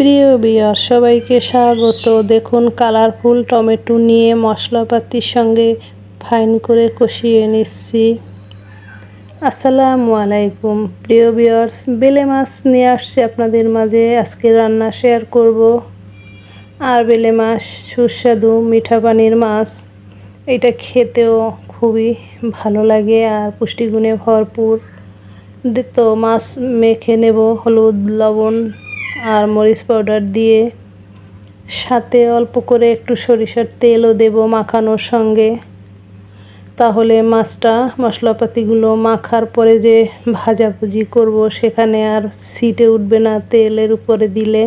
প্রিয় বিয়ার, সবাইকে স্বাগত। দেখুন, কালারফুল টমেটো নিয়ে মশলাপাতির সঙ্গে ফাইন করে কষিয়ে নিচ্ছি। আসসালামু আলাইকুম। প্রিয় বিয়ার্স, বেলে মাছ নিয়ে আসছি আপনাদের মাঝে। আজকে রান্না শেয়ার করব। আর বেলে মাছ, সুস্বাদু মিঠা পানির মাছ, এটা খেতেও খুবই ভালো লাগে আর পুষ্টিগুণে ভরপুর। তো মাছ মেখে নেব হলুদ, লবণ আর মরিচ পাউডার দিয়ে সাথে অল্প করে একটু সরিষার তেলও দেব মাখানোর সঙ্গে। তাহলে মাছটা, মশলাপাতিগুলো মাখার পরে যে ভাজাভুজি করব সেখানে আর সিটে উঠবে না তেলের উপরে দিলে।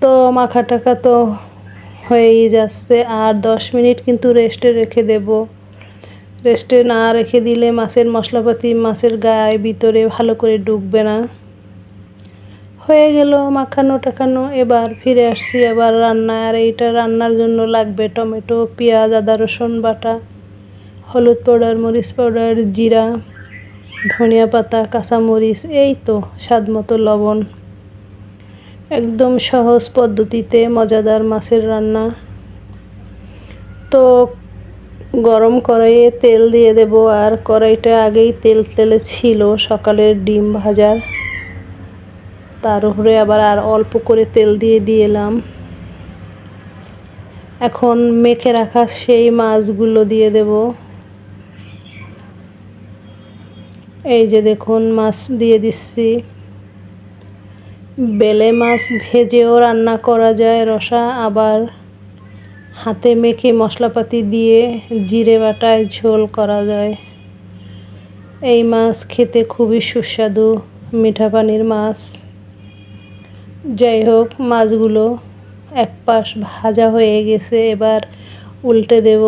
তো মাখা টাকা তো হয়েই যাচ্ছে। আর দশ মিনিট কিন্তু রেস্টে রেখে দেব। রেস্টে না রেখে দিলে মাছের মশলাপাতি মাছের গায়ে ভিতরে ভালো করে ঢুকবে না। হয়ে গেল মাখানো টাখানো, এবার ফিরে আসছি আবার রান্না আর এইটা রান্নার জন্য লাগবে টমেটো, পেঁয়াজ, আদা, রসুন বাটা, হলুদ পাউডার, মরিচ পাউডার, জিরা, ধনিয়া পাতা, কাঁচামরিচ, এই তো স্বাদ মতো লবণ। একদম সহজ পদ্ধতিতে মজাদার মাছের রান্না। তো গরম কড়াইয়ে তেল দিয়ে দেব। আর কড়াইটা আগেই তেল তেলে ছিল সকালের ডিম ভাজার। তার উপরে আবার আর অল্প করে তেল দিয়ে দিয়েলাম এখন মেখে রাখা সেই মাছগুলো দিয়ে দেব। এই যে দেখুন মাছ দিয়ে দিচ্ছি। বেলে মাছ ভেজেও রান্না করা যায় রসা, আবার হাতে মেখে মশলাপাতি দিয়ে জিরে বাটায় ঝোল করা যায়। এই মাছ খেতে খুবই সুস্বাদু মিঠা পানির মাছ। যাই হোক, মাছগুলো এক পাশ ভাজা হয়ে গেছে, এবার উল্টে দেব।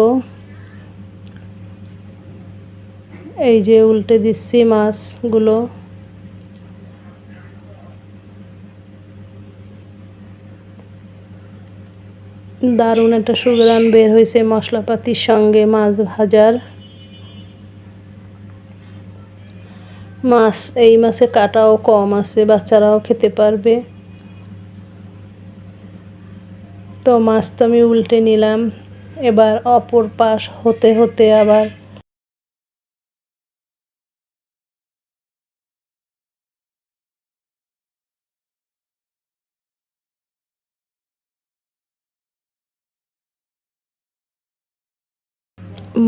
এই যে উল্টে দিচ্ছি মাছগুলো। দারুণ একটা সুগ্রান বের হয়েছে মশলাপাতির সঙ্গে মাছ ভাজার। মাছ, এই মাছে কাটাও কম আছে, বাচ্চারাও খেতে পারবে। তো মাছ তো আমি উল্টে নিলাম। এবার অপর পাশ হতে হতে আবার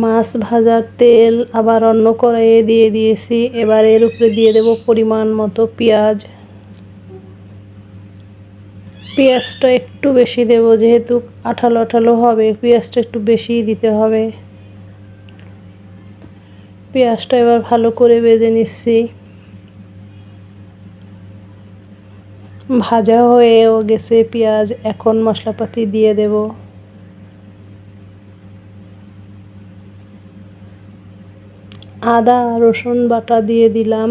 মাছ ভাজার তেল আবার অন্য কড়াইয়ে দিয়ে দিয়েছি। এবার এর উপরে দিয়ে দেব পরিমাণ মতো পেঁয়াজ। পেঁয়াজটা একটু বেশি দেব, যেহেতু আঠালো আঠালো হবে, পেঁয়াজটা একটু বেশিই দিতে হবে। পেঁয়াজটা এবার ভালো করে বেজে নিচ্ছি। ভাজা হয়েও গেছে পেঁয়াজ, এখন মশলাপাতি দিয়ে দেব। আদা, রসুন বাটা দিয়ে দিলাম।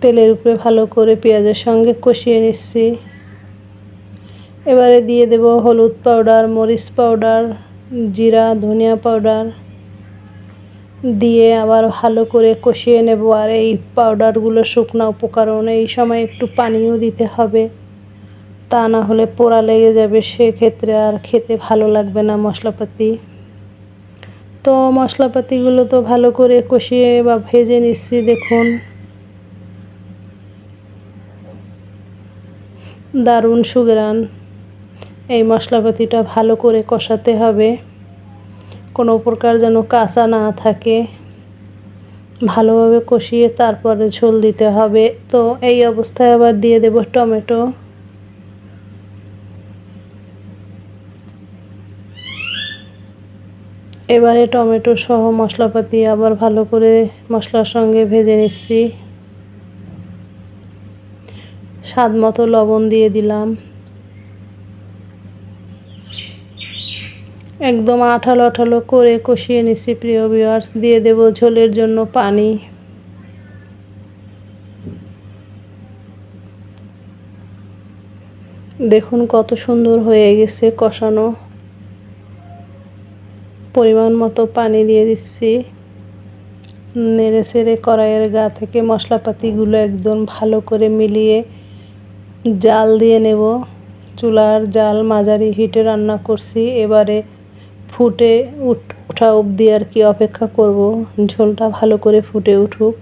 তেলের উপরে ভালো করে পেঁয়াজের সঙ্গে কষিয়ে নিচ্ছি। এবারে দিয়ে দেব হলুদ পাউডার, মরিচ পাউডার, জিরা, ধনিয়া পাউডার। দিয়ে আবার ভালো করে কষিয়ে নেব আর এই পাউডারগুলো শুকনো উপকরণ, এই সময় একটু পানিও দিতে হবে। তা না হলে পোড়া লেগে যাবে সেক্ষেত্রে আর খেতে ভালো লাগবে না মশলাপাতি। তো মশলাপাতিগুলো তো ভালো করে কষিয়ে বা ভেজে নিচ্ছি, দেখুন। দারুণ সুগ্রান এই মশলাপাতিটা ভালো করে কষাতে হবে। কোনো প্রকার যেন কাঁচা না থাকে। ভালোভাবে কষিয়ে তারপরে ঝোল দিতে হবে। তো এই অবস্থায় আবার দিয়ে দেব টমেটো। এবারে টমেটো সহ মশলাপাতি আবার ভালো করে মশলার সঙ্গে ভেজে নিচ্ছি। স্বাদ মতো লবণ দিয়ে দিলাম। একদম আঠালো আঠালো করে কষিয়ে নিচ্ছি প্রিয় ভিউয়ার্স দিয়ে দেব ঝোলের জন্য পানি। দেখুন কত সুন্দর হয়ে গেছে কষানো। পরিমাণ মতো পানি দিয়ে দিচ্ছি। নেড়ে সেড়ে কড়াইয়ের গা থেকে মশলাপাতিগুলো একদম ভালো করে মিলিয়ে জাল দিয়ে নেব। চুলার জাল মাঝারি হিটে রান্না করছি। এবারে ফুটে উঠ অবধি আর কি অপেক্ষা করব। ঝোলটা ভালো করে ফুটে উঠুক।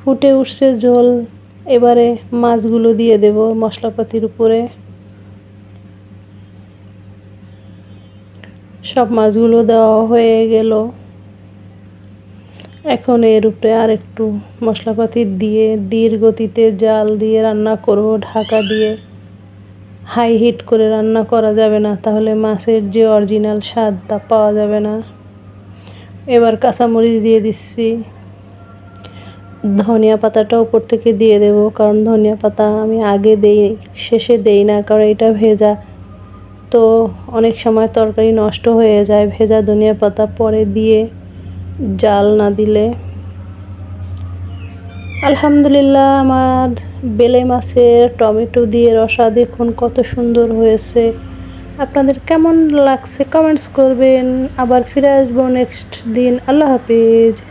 ফুটে উঠছে ঝোল। এবারে মাছগুলো দিয়ে দেব মশলাপাতির উপরে। সব মাছগুলো দেওয়া হয়ে গেল। এখন এর উপরে আর একটু মশলাপাতি দিয়ে, ধীর গতিতে জাল দিয়ে রান্না করব, ঢাকা দিয়ে। হাই হিট করে রান্না করা যাবে না, তাহলে মাছের যে অরিজিনাল স্বাদ তা পাওয়া যাবে না। এবার কাঁচামরিচ দিয়ে দিচ্ছি। ধনিয়া পাতাটা উপর থেকে দিয়ে দেব, কারণ ধনিয়া পাতা আমি আগে দেই, শেষে দেই না, কারণ এটা ভেজা। তো অনেক সময় তরকারি নষ্ট হয়ে যায়, ভেজা ধনিয়া পাতা পরে দিয়ে জাল না দিলে। আলহামদুলিল্লাহ, আমার বেলে মাছের টমেটো দিয়ে রসা দেখুন কত সুন্দর হয়েছে। আপনাদের কেমন লাগছে? কমেন্টস করবেন। আবার ফিরে আসব নেক্সট দিন। আল্লাহ হাফিজ।